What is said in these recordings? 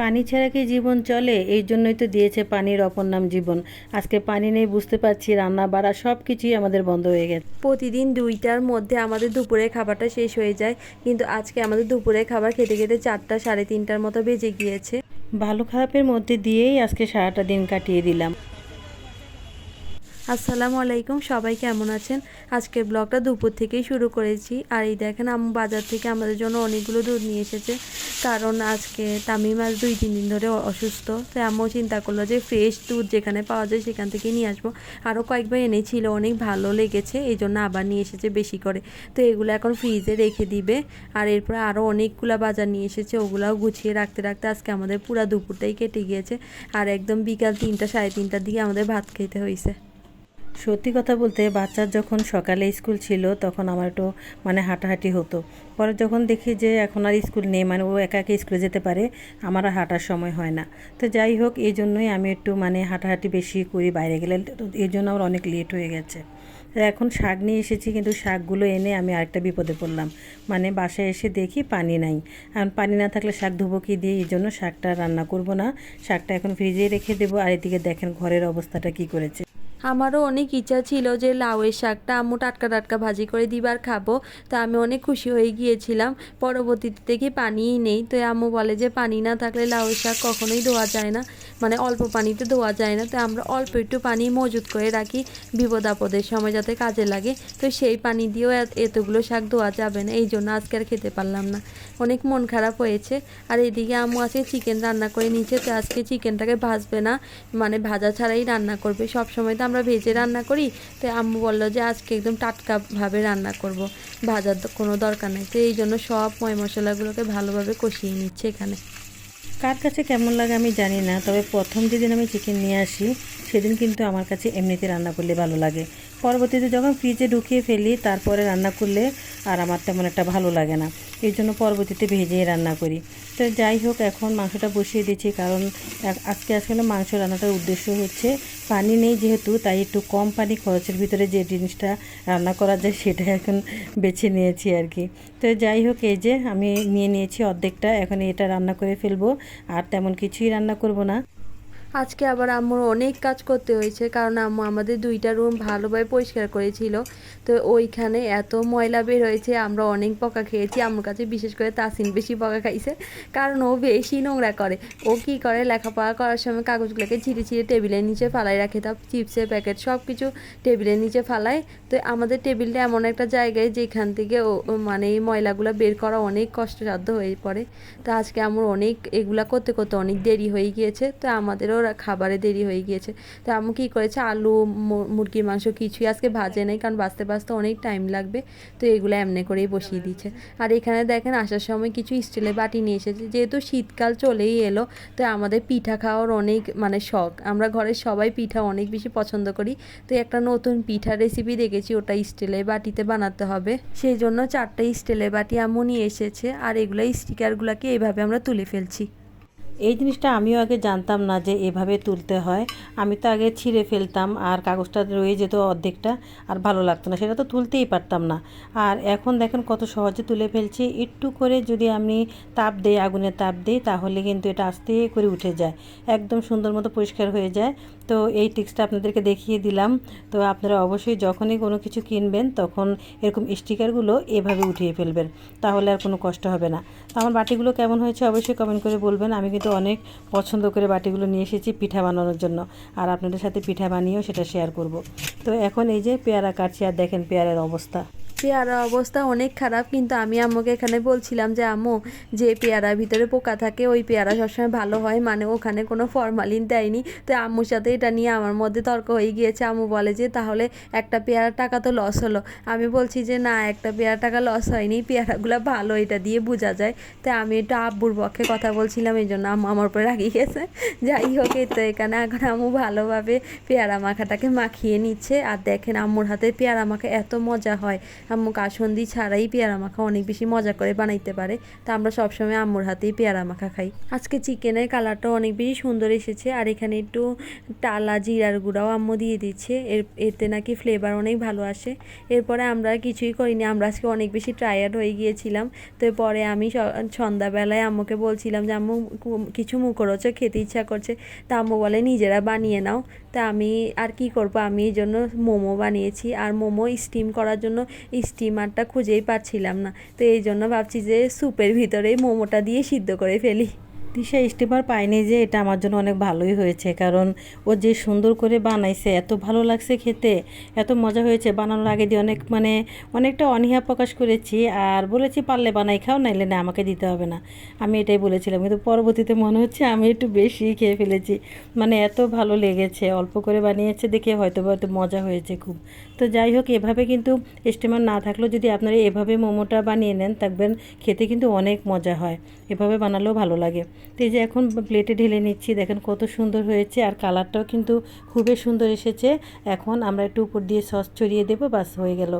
পানি ছাড়া কি জীবন চলে? এই জন্যই তো দিয়েছে পানির অপর নাম জীবন। আজকে পানি নেই বুঝতে পারছি রান্না বাড়া সব কিছুই আমাদের বন্ধ হয়ে গেছে। প্রতিদিন দুইটার মধ্যে আমাদের দুপুরের খাবারটা শেষ হয়ে যায় কিন্তু আজকে আমাদের দুপুরের খাবার খেতে খেতে চারটা সাড়ে তিনটার মতো বেজে গিয়েছে। ভালো খারাপের মধ্যে দিয়েই আজকে সারাটা দিন কাটিয়ে দিলাম। আসসালামু আলাইকুম, সবাই কেমন আছেন? আজকের ব্লগটা দুপুর থেকেই শুরু করেছি। আর এই দেখেন, আম্মু বাজার থেকে আমাদের জন্য অনেকগুলো দুধ নিয়ে এসেছে। কারণ আজকে তামিম আজ দুই, তিন দিন ধরে অসুস্থ। তো আম্মু চিন্তা করল যে ফ্রেশ দুধ যেখানে পাওয়া যায় সেখান থেকে নিয়ে আসব। আরও কয়েকবার এনেছিল, অনেক ভালো লেগেছে। এই জন্য আবার নিয়ে এসেছে বেশি করে। তো এগুলো এখন ফ্রিজে রেখে দিবে। আর এরপর আরও অনেকগুলো বাজার নিয়ে এসেছে, ওগুলাও গুছিয়ে রাখতে রাখতে আজকে আমাদের পুরা দুপুরটাই কেটে গিয়েছে। আর একদম বিকাল তিনটা, সাড়ে তিনটার দিকে আমাদের ভাত খেতে হয়েছে সত্যি কথা বলতে বাচ্চার যখন সকালে স্কুল ছিল তখন আমার একটু মানে হাঁটাহাঁটি হতো। পরে যখন দেখি যে এখন আর স্কুল নেই মানে ও একা একা স্কুলে যেতে পারে, আমার আর হাঁটার সময় হয় না। তো যাই হোক, এই জন্যই আমি একটু মানে হাঁটাহাঁটি বেশি করি বাইরে গেলে। এই জন্য আমার অনেক লেট হয়ে গেছে। এখন শাক নিয়ে এসেছি, কিন্তু শাকগুলো এনে আমি আরেকটা বিপদে পড়লাম। মানে বাসায় এসে দেখি পানি নাই। এখন পানি না থাকলে শাক ধুবো কি দিয়ে? এই জন্য শাকটা রান্না করব না। শাকটা এখন ফ্রিজে রেখে দেবো। আর এদিকে দেখেন ঘরের অবস্থাটা কি করেছে। আমারও অনেক ইচ্ছা ছিল যে লাউয়ের শাকটা আম্মু টাটকা টাটকা ভাজি করে দিবার খাব, তো আমি অনেক খুশি হয়ে গিয়েছিলাম। পরবর্তীতে দেখি পানিই নেই, তো আম্মু বলে যে পানি না থাকলে লাউয়ের শাক কখনোই ধোয়া যায় না। মানে অল্প পানিতে ধোয়া যায় না, তো আমরা অল্প একটু পানি মজুত করে রাখি বিপদ আপদের সময় যাতে কাজে লাগে। তো সেই পানি দিয়েও এতগুলো শাক ধোয়া যাবে না, এই জন্য আজকে আর খেতে পারলাম না। অনেক মন খারাপ হয়েছে। আর এদিকে আম্মু আজকে চিকেন রান্না করে নিচ্ছে তো আজকে চিকেনটাকে ভাজবে না মানে ভাজা ছাড়াই রান্না করবে। সব সময় তো আমরা ভেজে রান্না করি, তো আম্মু বলল যে আজকে একদম টাটকাভাবে রান্না করব, ভাজার কোনো দরকার নেই। তো এই জন্য সব ময় মশলাগুলোকে ভালোভাবে কষিয়ে নিচ্ছে এখানে। কার কাছে কেমন লাগে আমি জানি না, তবে প্রথম যেদিন আমি চিকেন নিয়ে আসি, সেদিন কিন্তু আমার কাছে এমনিতে রান্না করলে ভালো লাগে। পরবর্তীতে যখন ফ্রিজে ঢুকিয়ে ফেলি, তারপরে রান্না করলে আর আমার তেমন একটা ভালো লাগে না। এই জন্য পরবর্তীতে ভেজেই রান্না করি। তো যাই হোক, এখন মাংসটা বসিয়ে দিচ্ছি কারণ আজকে আসলে মাংস রান্নাটার উদ্দেশ্য হচ্ছে পানি নেই যেহেতু, তাই একটু কম পানি খরচের ভিতরে যে জিনিসটা রান্না করা যায় সেটা এখন বেছে নিয়েছি আর কি। তো যাই হোক, এই যে আমি নিয়ে নিয়েছি অর্ধেকটা, এখন এটা রান্না করে ফেলব। আর তেমন কিছুই রান্না করব না। আজকে আবার আম্মুর অনেক কাজ করতে হয়েছে, কারণ আম্মু আমাদের দুইটা রুম ভালোভাবে পরিষ্কার করেছিল। তো ওইখানে এত ময়লা বের হয়েছে, আমরা অনেক বকা খেয়েছি। আম্মুর কাছে বিশেষ করে তাসিন বেশি বকা খাইছে, কারণ ও বেশি নোংরা করে। ও কি করে? লেখাপড়া করার সময় কাগজগুলোকে ছিঁড়ে ছিঁড়ে টেবিলের নিচে ফালাই রাখে তার চিপসের প্যাকেট সব কিছু টেবিলের নিচে ফালায়। তো আমাদের টেবিলটা এমন একটা জায়গায় যেখান থেকে ও মানে এই ময়লাগুলো বের করা অনেক কষ্টসাধ্য হয়ে পড়ে। তো আজকে আমার অনেক এগুলা করতে করতে অনেক দেরি হয়ে গিয়েছে। তো আমাদেরও রা- খাবারে দেরি হয়ে গিয়েছে। তো আম্মু কী করেছে? আলু মুরগির মাংস কিছুই আজকে ভাজে নেই, কারণ বাঁচতে বাঁচতে অনেক টাইম লাগবে। তো এগুলো এমনি করেই বসিয়ে দিচ্ছে আর এখানে দেখেন, আসার সময় কিছু স্টিলের বাটি নিয়ে এসেছে। যেহেতু শীতকাল চলেই এলো, তো আমাদের পিঠা খাওয়ার অনেক মানে শখ। আমরা ঘরের সবাই পিঠা অনেক বেশি পছন্দ করি। তো একটা নতুন পিঠা রেসিপি দেখেছি, ওটা স্টিলের বাটিতে বানাতে হবে। সেই জন্য চারটে স্টিলের বাটি আম্মু নিয়ে এসেছে, আর এগুলো স্টিকারগুলোকে এইভাবে আমরা তুলে ফেলছি। এই জিনিসটা আমিও আগে জানতাম না যে এভাবে তুলতে হয়। আমি তো আগে ছিঁড়ে ফেলতাম আর কাগজটা রয়ে যেত অর্ধেকটা আর ভালো লাগতো না। সেটা তো তুলতেই পারতাম না। আর এখন দেখেন কত সহজে তুলে ফেলছি। একটু করে যদি আমি তাপ দেই আগুনের তাপ দিই, তাহলে কিন্তু এটা আস্তে করে উঠে যায়। একদম সুন্দর মতো পরিষ্কার হয়ে যায়। তো এই টিক্সটা আপনাদেরকে দেখিয়ে দিলাম। তো আপনারা অবশ্যই যখনই কোনো কিছু কিনবেন, তখন এরকম স্টিকারগুলো এভাবে উঠিয়ে ফেলবেন। তাহলে আর কোনো কষ্ট হবে না। তো আমার বাটিগুলো কেমন হয়েছে অবশ্যই কমেন্ট করে বলবেন। আমি কিন্তু অনেক পছন্দ করে বাটিগুলো নিয়ে এসেছি পিঠা বানানোর জন্য। আর আপনাদের সাথে পিঠা বানিয়েও সেটা শেয়ার করব। তো এখন এই যে পেয়ারা কাটছি, আর দেখেন পেয়ারার অবস্থা। পেয়ারা অবস্থা অনেক খারাপ, কিন্তু আমি আম্মুকে এখানে বলছিলাম যে, আম্মু, যে পেয়ারার ভিতরে পোকা থাকে, ওই পেয়ারা সবসময় ভালো হয় মানে ওখানে কোনো ফরমালিন দেয়নি। তো আম্মুর সাথে এটা নিয়ে আমার মধ্যে তর্ক হয়ে গিয়েছে। আম্মু বলে যে, তাহলে একটা পেয়ারার টাকা তো লস হলো। আমি বলছি যে, না, একটা পেয়ারা টাকা লস হয়নি, পেয়ারাগুলো ভালো, এটা দিয়ে বোঝা যায়। তো আমি একটু আব্বুর পক্ষে কথা বলছিলাম, এই জন্য আম্মু আমার উপরে রাগিয়ে গেছে। যাই হোক, এই তো এখানে এখন আম্মু ভালোভাবে পেয়ারা মাখাটাকে মাখিয়ে নিচ্ছে। আর দেখেন, আম্মুর হাতে পেয়ারা মাখা এত মজা হয়। আম্মু কাসন্দি ছাড়াই পেয়ারা মাখা অনেক বেশি মজা করে বানাইতে পারে। তো আমরা সবসময় আম্মুর হাতেই পেয়ারা মাখা খাই। আজকে চিকেনের কালারটা অনেক বেশি সুন্দর এসেছে আর এখানে একটু টালা জিরার গুঁড়াও আম্মু দিয়ে দিচ্ছে। এর, এতে নাকি ফ্লেভার অনেক ভালো আসে। এরপরে আমরা কিছুই করিনি, আমরা আজকে অনেক বেশি টায়ার্ড হয়ে গিয়েছিলাম। তো পরে আমি সন্ধ্যাবেলায় আম্মুকে বলছিলাম যে, আম্মু কিছু মুখরোচক খেতে ইচ্ছা করছে। তা আম্মু বলে, নিজেরা বানিয়ে নাও। তা আমি, আর কি করব? আমি এই জন্য মোমো বানিয়েছি। আর মোমো স্টিম করার জন্য স্টিমারটা খুঁজেই পাচ্ছিলাম না। তো এই জন্য ভাবছি যে স্যুপের ভিতরেই মোমোটা দিয়ে সিদ্ধ করে ফেলি। দিশা স্টিমার পাইনি যে এটা আমার জন্য অনেক ভালোই হয়েছে, কারণ ও যে সুন্দর করে বানাইছে, এত ভালো লাগছে খেতে, এত মজা হয়েছে। বানানোর আগে দিয়ে অনেক মানে অনেকটা অনীহা প্রকাশ করেছি আর বলেছি, পারলে বানাই, খাও, নাইলে না, আমাকে দিতে হবে না। আমি এটাই বলেছিলাম, কিন্তু পরবর্তীতে মনে হচ্ছে আমি একটু বেশি খেয়ে ফেলেছি। মানে এত ভালো লেগেছে, অল্প করে বানিয়েছে দেখে হয়তো হয়তো মজা হয়েছে খুব। তো যাই হোক, এভাবে কিন্তু স্টিমার না থাকলেও যদি আপনারা এভাবে মোমোটা বানিয়ে নেন থাকবেন খেতে কিন্তু অনেক মজা হয়। এভাবে বানালেও ভালো লাগে। তো এই যে এখন প্লেটে ঢেলে নিচ্ছি, দেখেন কত সুন্দর হয়েছে আর কালারটাও কিন্তু খুবই সুন্দর এসেছে। এখন আমরা একটু উপর দিয়ে সস ছড়িয়ে দেবো বাস হয়ে গেল।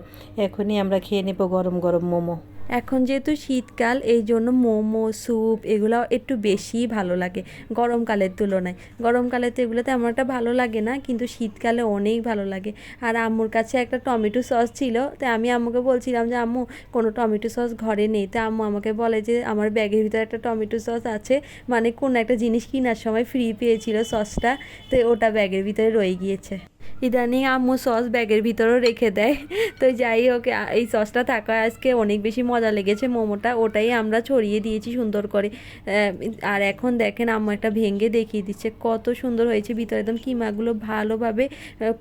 এখনই আমরা খেয়ে নেব গরম গরম মোমো। এখন যেহেতু শীতকাল এই জন্য মোমো, স্যুপ এগুলো একটু বেশি ভালো লাগে গরমকালের তুলনায়। গরমকালে তো এগুলো তেমন একটা ভালো লাগে না, কিন্তু শীতকালে অনেক ভালো লাগে। আর আম্মুর কাছে একটা টমেটো সস ছিল, তো আমি আম্মুকে বলছিলাম যে, আম্মু, কোনো টমেটো সস ঘরে নেই। তা আম্মু আমাকে বলে যে, আমার ব্যাগের ভিতরে একটা টমেটো সস আছে মানে কোনো একটা জিনিস কেনার সময় ফ্রি পেয়েছিল সসটা, তো ওটা ব্যাগের ভিতরে রয়ে গিয়েছে। ইদানিং আম্মু সস ব্যাগের ভিতরেও রেখে দেয়। তো যাই হোক এই সসটা থাকা আজকে অনেক বেশি মজা লেগেছে মোমোটা। ওটাই আমরা ছড়িয়ে দিয়েছি সুন্দর করে। আর এখন দেখেন আম্মু একটা ভেঙে দেখিয়ে দিচ্ছে। কত সুন্দর হয়েছে, ভিতরে একদম কিমাগুলো ভালোভাবে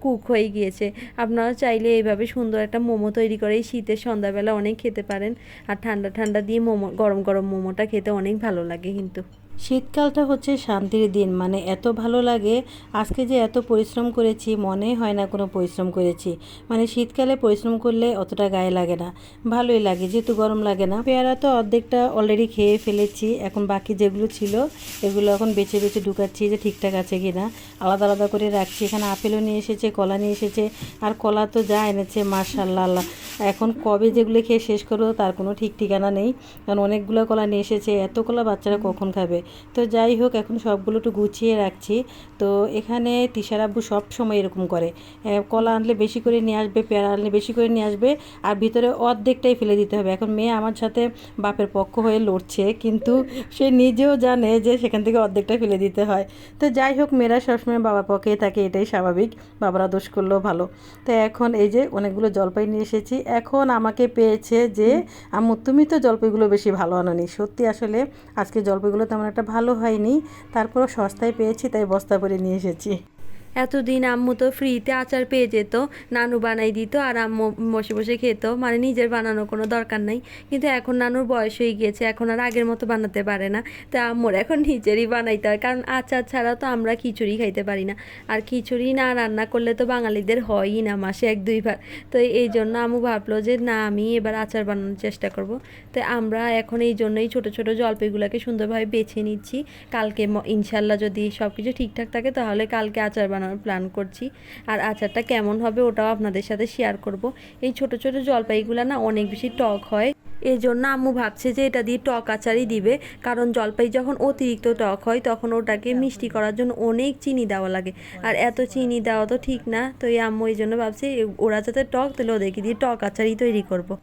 কুক হয়ে গিয়েছে। আপনারা চাইলে এইভাবে সুন্দর একটা মোমো তৈরি করে এই শীতের সন্ধ্যাবেলা অনেক খেতে পারেন। আর ঠান্ডা ঠান্ডা দিয়ে মোমো, গরম গরম মোমোটা খেতে অনেক ভালো লাগে কিন্তু। শীতকালটা হচ্ছে শান্তির দিন মানে এত ভালো লাগে। আজকে যে এত পরিশ্রম করেছি, মনে হয় না কোনো পরিশ্রম করেছি। মানে শীতকালে পরিশ্রম করলে অতটা গায়ে লাগে না। ভালোই লাগে, যেহেতু গরম লাগে না। পেয়ারা তো অর্ধেকটা অলরেডি খেয়ে ফেলেছি। এখন বাকি যেগুলো ছিল, এগুলো এখন বেছে বেছে ঢুকাচ্ছি যে ঠিকঠাক আছে কি না। আলাদা আলাদা করে রাখছি। এখানে আপেলও নিয়ে এসেছে, কলা নিয়ে এসেছে। আর কলা তো যা এনেছে মার্শাল্লাহ আল্লাহ এখন কবে যেগুলো খেয়ে শেষ করব তার কোনো ঠিক ঠিকানা নেই। কারণ অনেকগুলো কলা নিয়ে এসেছে। এত কলা বাচ্চারা কখন খাবে? তো যাই হোক, এখন সবগুলো একটু গুছিয়ে রাখছি। তো এখানে তিশার আব্বু সব সময় এরকম করে। কলা আনলে বেশি করে নিয়ে আসবে, পেয়ারা আনলে বেশি করে নিয়ে আসবে, আর ভিতরে অর্ধেকটাই ফেলে দিতে হবে। এখন মেয়ে আমার সাথে বাপের পক্ষ হয়ে লড়ছে, কিন্তু সে নিজেও জানে যে সেখান থেকে অর্ধেকটা ফেলে দিতে হয়। তো যাই হোক, মেয়েরা সবসময় বাবার পক্ষেই থাকে, এটাই স্বাভাবিক। বাবারা দোষ করলেও ভালো। তো এখন এই যে অনেকগুলো জলপাই নিয়ে এসেছি। এখন আমাকে পেয়েছে যে, আম্মু তুমি তো জলপাইগুলো বেশি ভালো আনোনি। সত্যি আসলে আজকে জলপাইগুলো তেমন একটা ভালো হয়নি তারপরও সস্তায় পেয়েছি তাই বস্তা করে নিয়ে এসেছি। এতদিন আম্মু তো ফ্রিতে আচার পেয়ে যেত, নানু বানাই দিত আর আম্মু বসে বসে খেত মানে নিজের বানানোর কোনো দরকার নাই। কিন্তু এখন নানুর বয়স হয়ে গিয়েছে, এখন আর আগের মতো বানাতে পারে না। তো আম্মুর এখন নিজেরই বানাইতে হয়, কারণ আচার ছাড়া তো আমরা খিচুড়ি খাইতে পারি না। আর খিচুড়ি না রান্না করলে তো বাঙালিদের হয়ই না মাসে এক দুইবার। তো এই জন্য আম্মু ভাবলো যে, না, আমি এবার আচার বানানোর চেষ্টা করব। তো আমরা এখন এই জন্যই ছোট ছোট জলপাইগুলোকে সুন্দরভাবে বেছে নিচ্ছি। কালকে ইনশাল্লাহ যদি সব কিছু ঠিকঠাক থাকে, তাহলে কালকে আচার বানানোর প্ল্যান করছি। আর আচারটা কেমন হবে ওটাও আপনাদের সাথে শেয়ার করব। এই ছোট ছোট জলপাইগুলো না অনেক বেশি টক হয়। এই জন্য আম্মু ভাবছে যে এটা দিয়ে টক আচারই দিবে। কারণ জলপাই যখন অতিরিক্ত টক হয় তখন ওটাকে মিষ্টি করার জন্য অনেক চিনি দেওয়া লাগে। আর এত চিনি দেওয়া তো ঠিক না। তো এই আম্মু এই জন্য ভাবছে ওরা যাতে টক তাহলে ওদেরকে দিয়ে টক আচারই তৈরি করব।